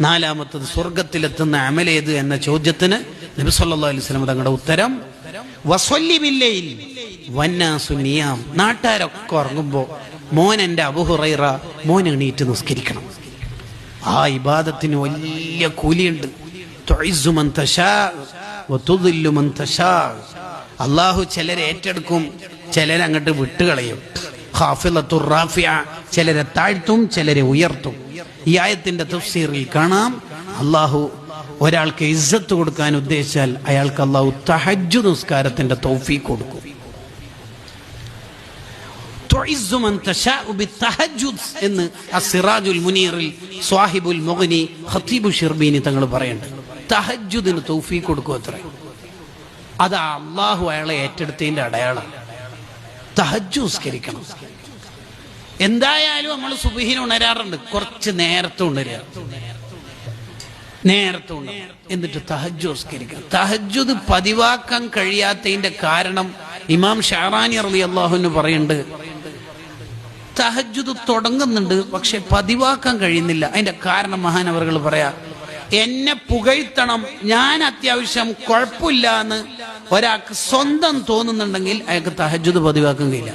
നാലാമത്തത് സ്വർഗത്തിലെത്തുന്ന അമലേത് എന്ന ചോദ്യത്തിന് നബി സല്ലല്ലാഹു അലൈഹി വസല്ലം തങ്ങളുടെ ഉത്തരം വസ്വല്ലി ബില്ലയിൽ വന്നാസു നിയാം. നാട്ടുകാരൊക്കെ ഉറങ്ങുമ്പോൾ മോൻ എന്റെ അബുഹുറൈറ മോൻ എണീറ്റ് നിസ്കരിക്കണം. ആ ഇബാദത്തിന് വലിയ കൂലിയുണ്ട്. അള്ളാഹു ചിലരെ ഏറ്റെടുക്കും ചിലരെ അങ്ങോട്ട് വിട്ടുകളയും. ഖാഫിലത്തുർ റാഫിയ ചിലരെ താഴ്ത്തും ചിലരെ ഉയർത്തും. ഈ ആയത്തിന്റെ തഫ്സീറിൽ കാണാം. അള്ളാഹു ഒരാൾക്ക് ഇസ്സത്ത് കൊടുക്കാൻ ഉദ്ദേശിച്ചാൽ അയാൾക്ക് അള്ളാഹു തഹജ്ജു നിസ്കാരത്തിന്റെ തൗഫീഖ് കൊടുക്കും. എന്ന് അസിറാജുൽ മുനീറിൽ സ്വാഹിബുൽ മുഗ്നി ഖത്തീബു ഷിർബീനി തങ്ങൾ പറയുന്നുണ്ട്. തഹജുദിന് തൗഫീഖ് കൊടുക്കും അത്ര. അത് അള്ളാഹു അയാളെ ഏറ്റെടുത്തതിന്റെ അടയാളം. തഹജ്ജു നിസ്കരിക്കണം. എന്തായാലും നമ്മൾ സുബഹിന് ഉണരാറുണ്ട്. കുറച്ച് നേരത്തെ ഉണരുക. നേരത്തെ ഉണരും എന്നിട്ട് തഹജ്ജു നിസ്കരിക്കാം തഹജ്ജുദ് പതിവാക്കാൻ കഴിയാത്തതിന്റെ കാരണം ഇമാം ഷാറാനി അറലി അള്ളാഹുന്ന് പറയുന്നുണ്ട്. തഹജ്ജുദ് തുടങ്ങുന്നുണ്ട് പക്ഷെ പതിവാക്കാൻ കഴിയുന്നില്ല. അതിന്റെ കാരണം മഹാനവറുകൾ പറയാ എന്നെ പുകഴ്ത്തണം. ഞാൻ അത്യാവശ്യം കുഴപ്പമില്ല എന്ന് ഒരാൾക്ക് സ്വന്തം തോന്നുന്നുണ്ടെങ്കിൽ അയാൾക്ക് തഹജ്ജുദ് പതിവാക്കാൻ കഴിയില്ല.